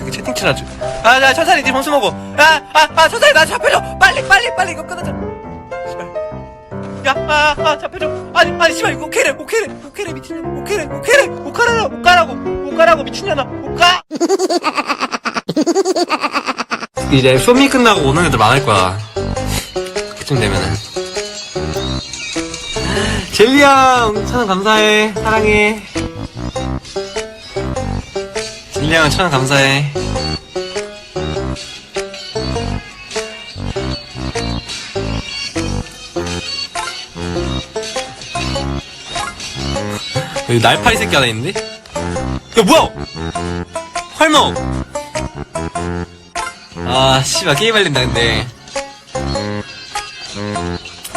저기 채팅창 아주. 아나 천사님 니 점수 먹어 아아아 천사님 나 잡혀줘. 빨리 빨리 빨리 이거 끊어줘. 야아아 잡혀줘. 아니 아니 씨발 이거 오케이래 오케이래 오케이래 미친년아 오케이래 오케이래 가라고 못 가라고 미친년아. 못가. 이제 쇼미 끝나고 오는 애들 많을 거야. 그쯤 되면은. 젤리 형 천원 감사해. 사랑해 형 천원 감사해 여기 날파리 새끼 하나 있는데? 야 뭐야 활먹 아 씨발 게임 할린다 근데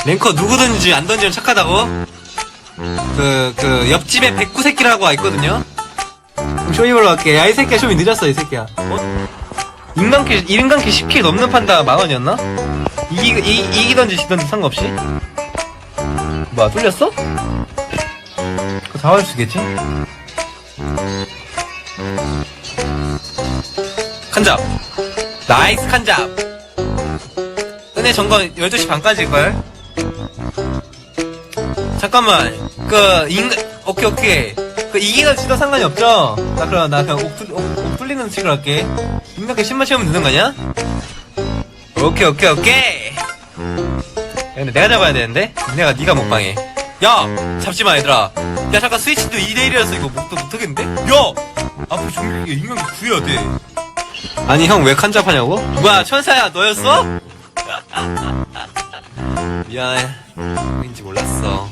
랭커 누구 던지 안 던지면 착하다고? 그, 그, 옆집에 백구 새끼라고 있거든요? 그럼 쇼미 보러 갈게. 야, 이 새끼야, 쇼미 늦었어, 이 새끼야. 어? 인간킬, 1인간킬 10킬 넘는 판다 만원이었나? 이기, 이, 이기던지 지던지 상관없이? 뭐야, 뚫렸어? 그거 잡아줄 수 있겠지? 칸잡! 나이스 칸잡! 은혜 점검 12시 반까지일걸? 잠깐만 그 인간 오케이 오케이 그 이기는 지도 상관이 없죠? 나 그럼 나 그냥 옥, 뚫- 옥, 옥 뚫리는 식으로 할게 인간계 10만 채우면 되는 거냐? 오케이 오케이 오케이 야, 근데 내가 잡아야 되는데? 내가 네가 먹방해 야 잡지마 얘들아 야 잠깐 스위치도 2대1이라서 이거 못, 못하겠는데? 야 앞으로 종국이 인간계 구해야 돼 아니 형 왜 칸잡하냐고? 뭐야 천사야 너였어? 미안해 왠지 몰랐어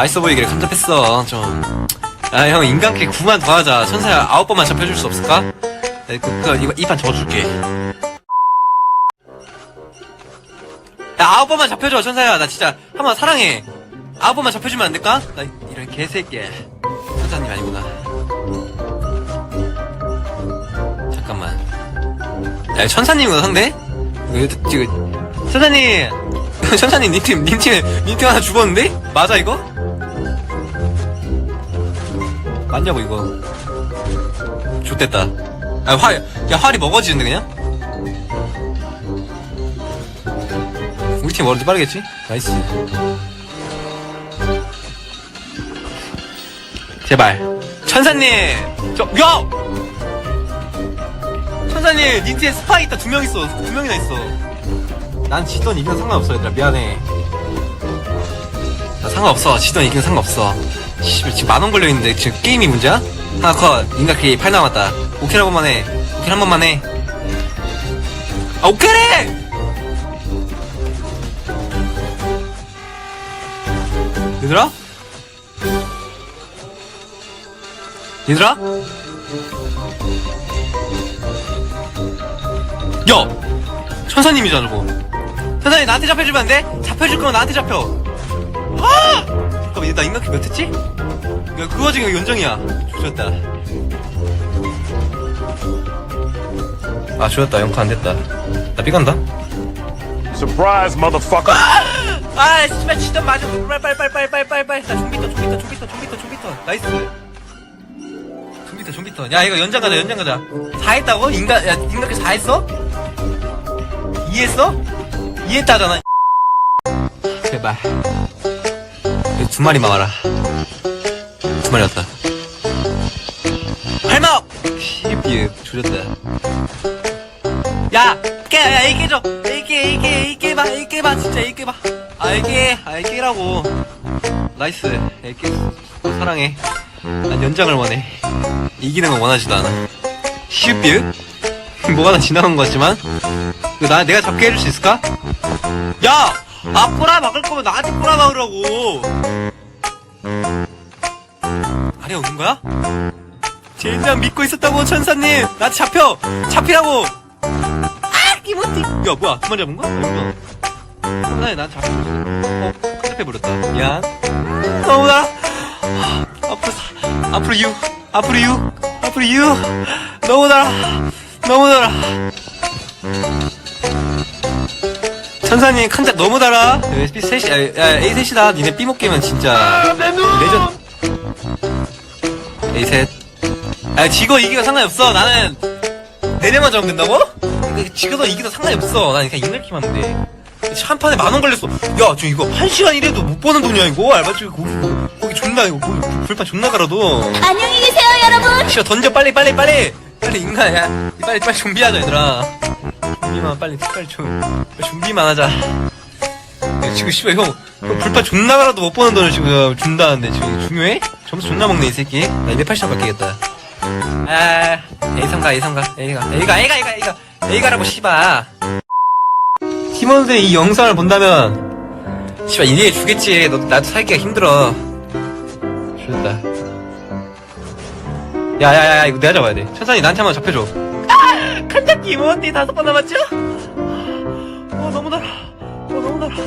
맛있어 보이길래 칸잡했어 좀 아 형 인간길 9만 더 하자 천사야 9번만 잡혀줄 수 없을까? 나 그, 그, 이거 이판 적어줄게 야 9번만 잡혀줘 천사야 나 진짜 한 번 사랑해 9번만 잡혀주면 안 될까? 나 이런 개새끼 천사님 아니구나 잠깐만 야 천사님이구나 상대? 이거 지금 천사님 천사님 님 팀 님 팀에 님팀 하나 죽었는데? 맞아 이거? 맞냐고 이거 좋됐다 아, 활, 야, 활이 먹어지는데, 그냥? 우리 팀 워러드 빠르겠지? 나이스. 제발. 천사님! 저, 야! 천사님, 닌 팀에 스파이 있다, 두 명 있어. 두 명이나 있어. 난 지던 이기는 상관없어, 얘들아. 미안해. 나 상관없어. 지던 이기는 상관없어. 씨발, 지금 만 원 걸려있는데, 지금 게임이 문제야? 하나 컷. 인간끼리 팔 남았다. 오케이 한 번만 해. 오케이 한 번만 해. 아, 오케이래! 얘들아? 얘들아? 야! 천사님이잖아, 저거. 천사님, 나한테 잡혀주면 안 돼? 잡혀줄 거면 나한테 잡혀. 아! 잠깐만, 얘나 인간키 몇 했지? 야, 그거 지금 연정이야. 죽였다. 아, 죽였다. 영카 안 됐다. 나 삐간다. Surprise, motherfucker. 아, 씨발, 진짜 맞아. 빨리. 나 좀비터, 좀비터, 좀비터, 좀비터, 좀비터. 나이스. 좀비터, 좀비터. 야, 이거 연장 가자, 연장 가자. 4 했다고? 인간, 야, 인간께 4 했어? 2 했어? 2 했다잖아. 제발. 두 마리만 와라. 두 마리 왔다. 할먹! 시비에 조졌다. 야! 깨, 야, 이게 줘! 이게, 이게, 이게 봐, 이게 봐, 진짜 이게 봐. 알게, 알게라고. 나이스. 알게, 사랑해. 난 연장을 원해. 이기는 건 원하지도 않아. 시비에? 뭐가 나 지나간 것 같지만? 나, 내가 잡게 해줄 수 있을까? 야! 아, 꼬라 막을 거면 나한테 꼬라 막으라고! 아래 오는 거야? 젠장 믿고 있었다고 천사님. 나 잡혀. 잡히라고. 아 기모티 야 뭐야? 그만 잡은 거야? 아니구나. 천사님 난 잡혀 어. 컨셉해버렸다. 미안. 너무 달아 아, 앞으로 사, 앞으로 유 앞으로 유 앞으로 유 너무 달아 너무 달 천사님 칸작 너무 달아 SP 셋이 아, 야, A 셋이다 니네 B 먹기면 진짜 레전 A 셋 아 지고 이기고 상관이 없어 나는 네 대만 잡으면 된다고? 그러니까 지고도 이기도 상관이 없어 나는 그냥 이날키만 하면 돼. 한 판에 만 원 걸렸어. 야, 저 이거 한 시간 일해도 못 버는 돈이야 이거. 알바집 고기 고기 존나 이거 고기 불판 존나 갈아도. 안녕히 계세요, 여러분. 씨발 던져 빨리 빨리 빨리 빨리 인간 야 빨리 빨리 준비하자 얘들아. 준비만 빨리 빨리 좀 준비만 하자. 야, 지금 씨발 형, 형 불판 존나 갈아도 못 버는 돈을 지금 준다는데 지금 중요해? 점수 존나 먹네 이 새끼. 나 280원 바뀌겠다. 아, A상 가, A상 가, A가, A가, A가, A가, A가, A가라고, 씨발. 팀원들이 이 영상을 본다면, 씨발, 이해해 주겠지. 너, 나도 살기가 힘들어. 좋다. 야, 야, 야, 야, 이거 내가 잡아야 돼. 천천히 나한테 한번 잡혀줘. 팀원디 다섯 번 남았죠? 어, 너무 달아. 어, 너무 달아. 야,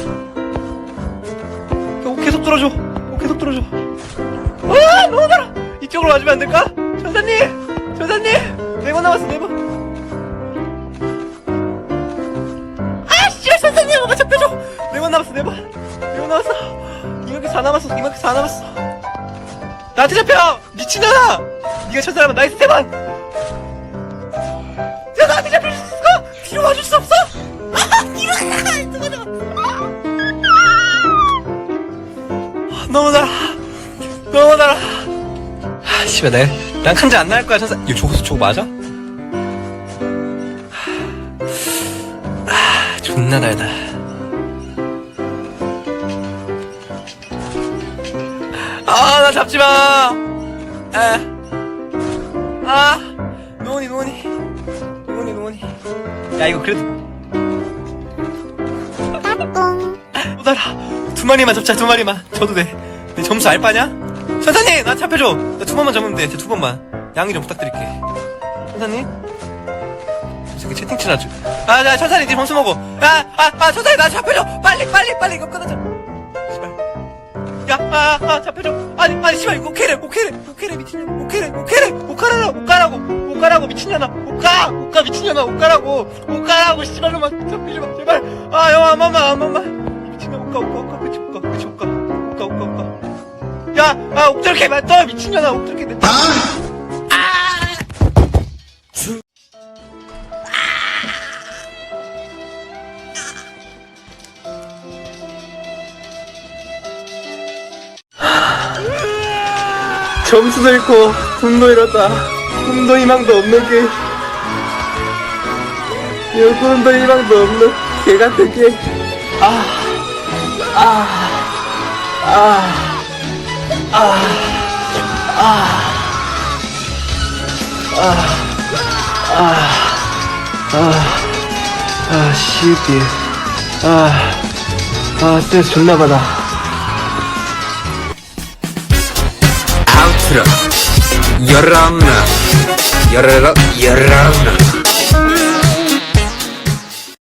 어, 계속 뚫어줘. 어, 계속 뚫어줘. 아, 너무 달아. 이쪽으로 와주면 안 될까? 천사님! 천사님! 네 번 남았어, 네 번. 아, 씨, 천사님! 뭔가 잡혀줘! 네 번 남았어, 네 번. 네 번 남았어. 이만큼 다 남았어, 이만큼 다 남았어. 나한테 잡혀! 미친년아! 니가 천사라면 나이스 세 번! 야, 나한테 잡힐 수 있어! 뒤로 와줄 수 없어! 아, 뒤로 가! 너무 달아. 너무 달아. 아, 씨발, 내, 난 칸자 안 나갈 거야, 천사. 이거 저거, 저거 맞아? 아, 존나 달다. 아, 나 잡지 마! 아, 아, 노원이. 노원이, 노원이. 야, 이거 그래도. 못 알아. 두 마리만 잡자, 두 마리만. 줘도 돼. 내 점수 알 바냐? 천사님, 나 잡혀줘. 나 두 번만 잡으면 돼. 두 번만. 양해 좀 부탁드릴게. 천사님? 저 새끼 채팅칠 아주. 아, 나 천사님, 네 점수 먹어. 아, 아, 아, 천사님, 나 잡혀줘. 빨리, 빨리, 빨리, 이거 끊어줘. 씨발. 야, 아, 아, 잡혀줘. 아니, 아니, 씨발, 이거 오케이래, 오케이래, 오케이래, 미친년아. 오케이래, 오케이래, 가라고, 못 가라고, 미친년아. 못 가, 미친년아, 못 가라고, 씨발로만 잡히지 마, 제발. 아, 형, 한 번만, 한 번만. 미친년, 가, 못 가, 그치, 못 가, 그치, 못 가, 못 가. 야, 아, 옥절개 맞다, 미친년아, 옥절개 내. 점수도 잃고 돈도 잃었다. 꿈도 희망도 없는 게. 이 꿈도 희망도 없는 개 같은 게. 아, 아, 아, 아, 아, 아, 아, 아, 아, 시기. 아, 아, 스트레스 존나 받아. jutro. Jorona. Jorona. Jorona.